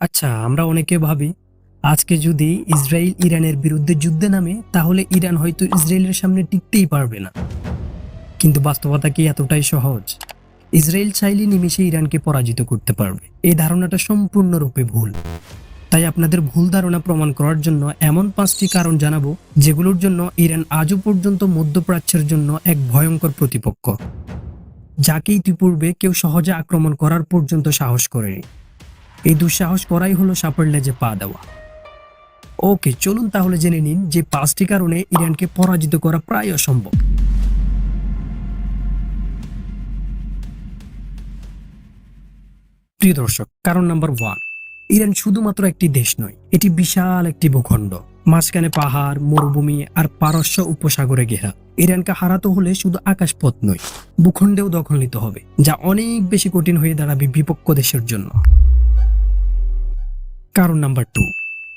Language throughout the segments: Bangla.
আচ্ছা আমরা অনেকে ভাবি, আজকে যদি ইসরায়েল ইরানের বিরুদ্ধে যুদ্ধে নামে, তাহলে ইরান হয়তো ইসরায়েলের সামনে টিকতেই পারবে না। কিন্তু বাস্তবতা কি এতটাই সহজ? ইসরায়েল চাইলে নিমেষে ইরানকে পরাজিত করতে পারবে। এই ধারণাটা সম্পূর্ণরূপে ভুল। তাই আপনাদের ভুল ধারণা প্রমাণ করার জন্য এমন পাঁচটি কারণ জানাব, যেগুলোর জন্য ইরান আজও পর্যন্ত মধ্যপ্রাচ্যের জন্য এক ভয়ঙ্কর প্রতিপক্ষ। যাকে ইতিপূর্বে কেউ সহজে আক্রমণ করার পর্যন্ত সাহস করেনি। এই দুঃসাহস করাই হলো সাপের লেজে পা দেওয়া। ওকে, চলুন তাহলে জেনে নিন যে পাঁচটি কারণে ইরানকে পরাজিত করা প্রায় অসম্ভব। প্রিয় দর্শক, কারণ নাম্বার ওয়ান, ইরান শুধুমাত্র একটি দেশ নয়, এটি বিশাল একটি ভূখণ্ড। মাঝখানে পাহাড়, মরুভূমি আর পারস্য উপসাগরে ঘেরা। ইরানকে হারাতে হলে শুধু আকাশপথ নয়, ভূখণ্ডেও দখল নিতে হবে, যা অনেক বেশি কঠিন হয়ে দাঁড়াবে বিপক্ষ দেশের জন্য। কারণ নাম্বার টু,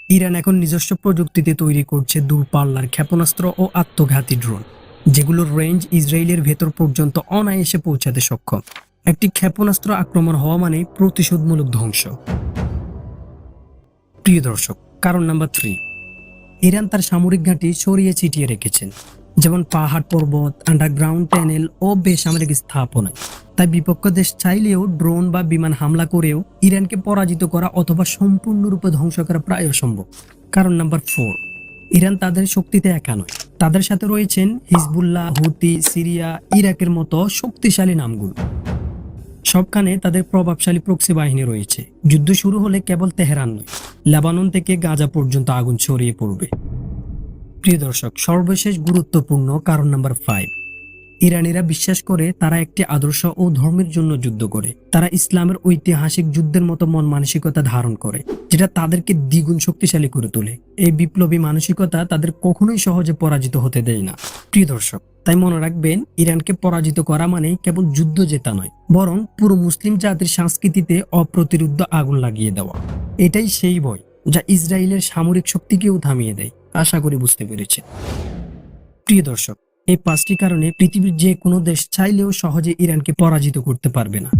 ইরান এখন নিজস্ব প্রযুক্তিতে তৈরি করছে দূরপাল্লার ক্ষেপণাস্ত্র ও আত্মঘাতী ড্রোন, যেগুলোর রেঞ্জ ইসরায়েলের ভেতর পর্যন্ত অনায়াসে পৌঁছাতে সক্ষম। একটি ক্ষেপণাস্ত্র আক্রমণ হওয়া মানে প্রতিশোধমূলক ধ্বংস। প্রিয় দর্শক, কারণ নাম্বার থ্রি, ইরান তার সামরিক ঘাঁটি সরিয়ে ছিটিয়ে রেখেছেন যেমন পাহাড় পর্বত, আন্ডারগ্রাউন্ড ট্যানেল ও বেসামরিক স্থাপনায়। তাই বিপক্ষ দেশ চাইলেও ড্রোন বা বিমান হামলা করেও ইরানকে পরাজিত করা অথবা সম্পূর্ণরূপে ধ্বংস করা প্রায় অসম্ভব। কারণ নাম্বার ফোর, ইরান তাদের শক্তিতে একা নয়। তাদের সাথে রয়েছেন হিজবুল্লাহ, হুতি, সিরিয়া, ইরাকের মতো শক্তিশালী নামগুলো। সবখানে তাদের প্রভাবশালী প্রক্সি বাহিনী রয়েছে। যুদ্ধ শুরু হলে কেবল তেহরান নয়, লেবানন থেকে গাজা পর্যন্ত আগুন ছড়িয়ে পড়বে। প্রিয় দর্শক, সর্বশেষ গুরুত্বপূর্ণ কারণ নাম্বার ফাইভ ইরানিরা বিশ্বাস করে তারা একটি আদর্শ ও ধর্মের জন্য যুদ্ধ করে। তারা ইসলামের ঐতিহাসিক যুদ্ধের মতো মন মানসিকতা ধারণ করে, যেটা তাদেরকে দ্বিগুণ শক্তিশালী করে তোলে। এই বিপ্লবী মানসিকতা তাদের কখনোই সহজে পরাজিত হতে দেয় না। প্রিয় দর্শক, তাই মনে রাখবেন, ইরানকে পরাজিত করা মানে কেবল যুদ্ধ জেতা নয়, বরং পুরো মুসলিম জাতির সংস্কৃতিতে অপ্রতিরুদ্ধ আগুন লাগিয়ে দেওয়া। এটাই সেই বই যা ইসরায়েলের সামরিক শক্তিকেও থামিয়ে দেয়, আশা করি বুঝতে পেরেছে প্রিয় দর্শক এই পাঁচটি কারণে পৃথিবীর যে কোনো দেশ চাইলেও সহজে ইরানকে পরাজিত করতে পারবে না।